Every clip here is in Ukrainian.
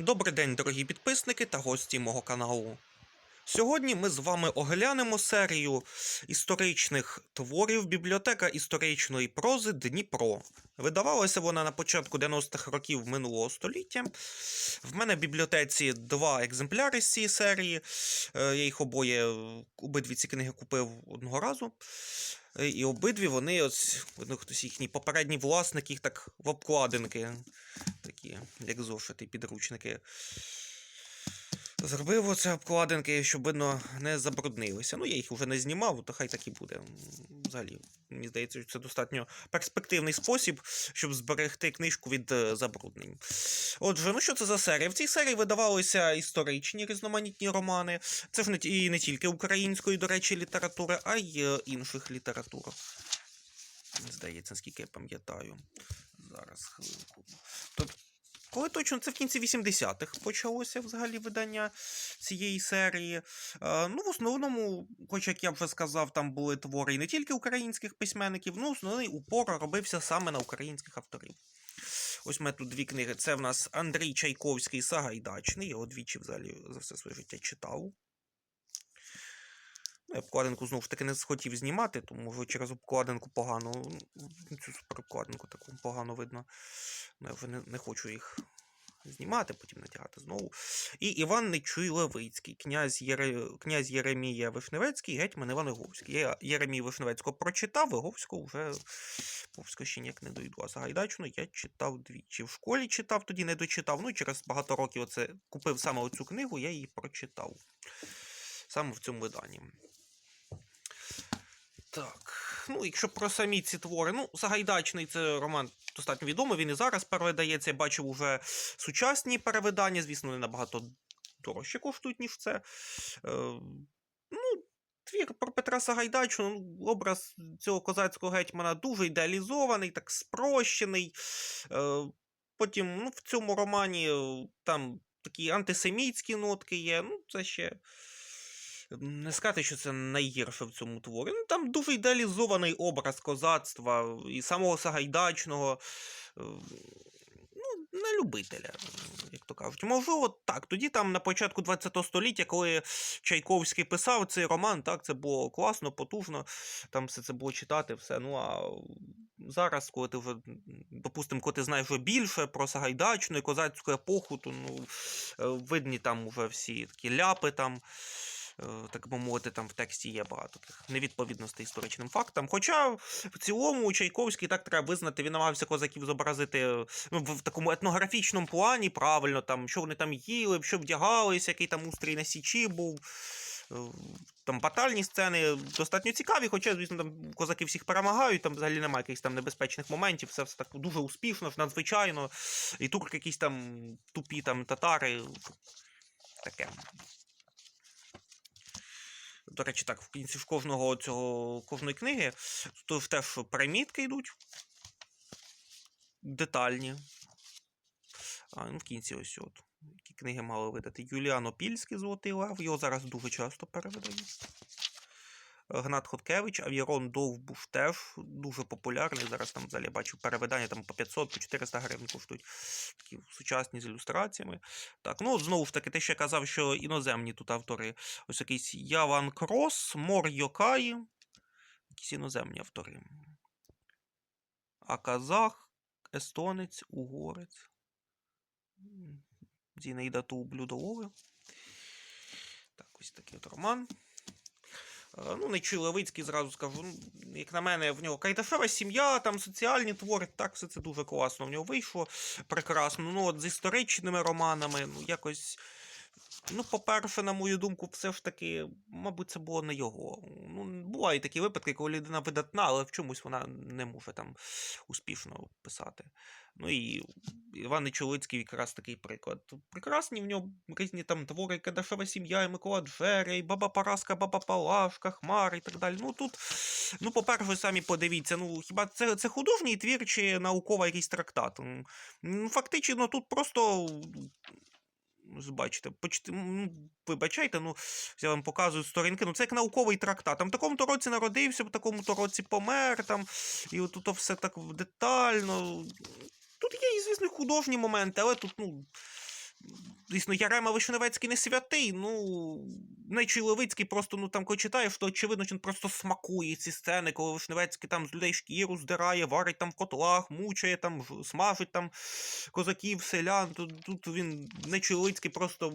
Добрий день, дорогі підписники та гості мого каналу. Сьогодні ми з вами оглянемо серію історичних творів Бібліотека історичної прози Дніпро. Видавалася вона на початку 90-х років минулого століття. В мене в бібліотеці два екземпляри з цієї серії. Е, Я їх обоє, обидві ці книги купив одного разу. Е, І обидві вони, ось, видно, хтось їхній попередній власник, їх так в обкладинки, такі, як зошити, підручники. Зробив оце обкладинки, щоб видно не забруднилися. Ну, я їх вже не знімав, то хай так і буде. Взагалі, мені здається, що це достатньо перспективний спосіб, щоб зберегти книжку від е, забруднень. Отже, ну що це за серія? В цій серії видавалися історичні різноманітні романи. Це ж не, і не тільки української, до речі, літератури, а й е, інших літератур. Здається, наскільки я пам'ятаю. Зараз хвилинку. Тобто, коли точно це в кінці 80-х почалося взагалі видання цієї серії. Е, ну, в основному, хоч як я вже сказав, там були твори не тільки українських письменників, ну, основний упор робився саме на українських авторів. Ось ми тут дві книги. Це в нас Андрій Чайковський Сагайдачний. Його двічі взагалі за все своє життя читав. Я обкладинку знову ж таки не схотів знімати, тому може через обкладинку погано. Цю суперобкладинку таку погано видно. Ну, я вже не, не хочу їх знімати, потім натягати знову. І Іван Нечуй Левицький, князь, Єре... князь Єремія Вишневецький, гетьман Іван Іговський. Я Єремію Вишневецького прочитав, Іговського вже ще ніяк не дойду. А Сагайдачну я читав двічі. В школі читав, тоді не дочитав. Ну через багато років оце купив саме оцю книгу, я її прочитав. Саме в цьому виданні. Так. Ну, якщо про самі ці твори, ну, Сагайдачний це роман достатньо відомий, він і зараз перевидається. Я бачив уже сучасні перевидання, звісно, вони набагато дорожче коштують, ніж це. Е, ну, твір про Петра Сагайдачну, ну, образ цього козацького гетьмана дуже ідеалізований, так спрощений. Е, потім ну, в цьому романі е, там такі антисемітські нотки є. Ну, це ще. Не сказати, що це найгірше в цьому творі. Ну, там дуже ідеалізований образ козацтва і самого Сагайдачного. е, Ну, на любителя, як то кажуть. Можливо, так. Тоді там на початку ХХ століття, коли Чайковський писав цей роман, так, це було класно, потужно, там все це було читати, все. Ну а зараз, коли ти вже, допустимо, коли ти знаєш вже більше про Сагайдачну і козацьку епоху, то ну, е, видні там уже всі такі ляпи там. Так би мовити, там в тексті є багато таких невідповідностей історичним фактам. Хоча в цілому Чайковський так треба визнати, він намагався козаків зобразити е, ну, в такому етнографічному плані, правильно, там, що вони там їли, що вдягалися, який там устрій на січі був. Е, Там батальні сцени достатньо цікаві, хоча, звісно, там козаки всіх перемагають, там взагалі немає якихось там небезпечних моментів, все, все так дуже успішно, надзвичайно. І турки якісь там тупі там татари. Таке. До речі, так, в кінці ж кожного цього кожної книги тут теж примітки йдуть. Детальні. А, ну, в кінці ось от. Які книги мали видати. Юліан Опільський Золотий Лев. Його зараз дуже часто перевидають. Гнат Хоткевич, Авірон Довбуш теж дуже популярний. Зараз там взагалі бачу перевидання там по 500, по 400 гривень коштують. Такі сучасні з ілюстраціями. Так, ну знову ж таки, що я казав, що іноземні тут автори. Ось якийсь Яван Крос, Мор Йокаї. Якісь іноземні автори. А казах, естонець, угорець. Зінаїда Тублюдолови. Так, ось такий от роман. Е, Ну, не Левицький, зразу скажу. ну, Як на мене, в нього Кайдашева сім'я, там соціальні твори, так, все це дуже класно. В нього вийшло прекрасно. Ну, от з історичними романами, ну, якось. Ну, по-перше, на мою думку, все ж таки, мабуть, це було не його. Ну, бувають такі випадки, коли людина видатна, але в чомусь вона не може там успішно писати. Ну і Іван Нечолицький якраз такий приклад. Прекрасні в нього різні там твори Кадашева сім'я, і Микола Джеря, Баба Параска, Баба Палашка, Хмар і так далі. Ну тут, ну, по-перше, самі подивіться, ну хіба це, це художній твір чи науковий якийсь трактат? Ну, Фактично, тут просто. Бачите, почти, ну, вибачайте, ну, я вам показую сторінки, ну це як науковий трактат. Там в такому-то році народився, в такому-то році помер, там, і от тут все так детально. Тут є, звісно, художні моменти, але тут, ну, Звісно, Ярема Вишневецький не святий, ну. Левицький просто, ну там, коли читаєш, то очевидно, він просто смакує ці сцени, коли Вишневецький там з людей шкіру здирає, варить там в котлах, мучає, там, смажить там козаків, селян. Тут, тут він Левицький просто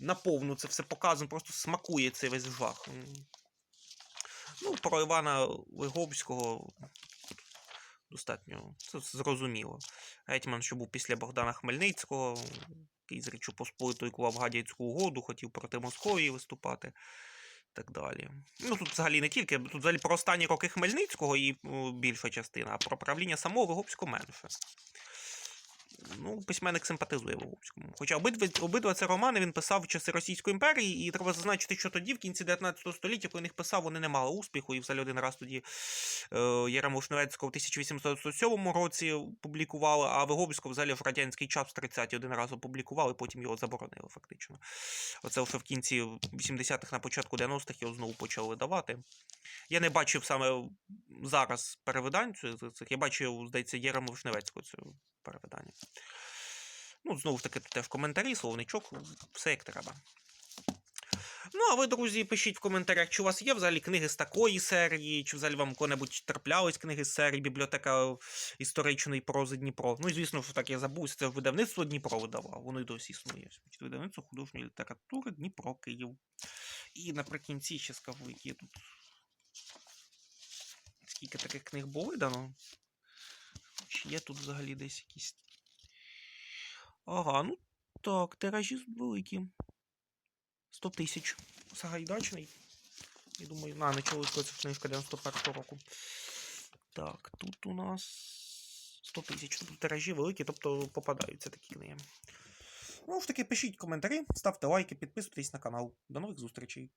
наповну це все показує, просто смакує цей весь жах. Ну, про Івана Виговського достатньо це зрозуміло. Гетьман, що був після Богдана Хмельницького, який з Річчю Посполитою клав Гадяцьку угоду, хотів проти Московії виступати. Так далі. Ну тут взагалі не тільки, тут взагалі про останні роки Хмельницького і більша частина, а про правління самого Вигопського менше. Ну, письменник симпатизує Виговському. Хоча обидва, обидва це романи він писав в часи Російської імперії, і треба зазначити, що тоді, в кінці 19 століття, коли їх писав, вони не мали успіху, і взагалі один раз тоді е, Єрема Вишневецького в 1847 році публікували, а Виговського взагалі в радянський час в 30-ті один раз опублікували, потім його заборонили фактично. Оце вже в кінці 80-х, на початку 90-х його знову почали видавати. Я не бачив саме зараз перевидань цих, я бачив, здається, Єрему Вишневецького це перевидання. Ну, знову ж таки, теж коментарі, словничок, все як треба. Ну, а ви, друзі, пишіть в коментарях, чи у вас є взагалі книги з такої серії, чи взагалі вам коли-небудь траплялись книги з серії Бібліотека історичної прози Дніпро. Ну і звісно, так я забув, це видавництво Дніпро видавав, воно й досі існує. Видавництво художньої літератури Дніпро Київ. І наприкінці ще скажу, які тут. Скільки таких книг було видано? Чи є тут взагалі десь якісь. Ага, ну так, тиражі великі. 100 тисяч. Сагайдачний. Я думаю, на, не чули, що це книжка 91 року. Так, тут у нас 100 тисяч. Тут тиражі великі, тобто попадаються такі книги. Ну, ж таки, пишіть коментарі, ставте лайки, підписуйтесь на канал. До нових зустрічей.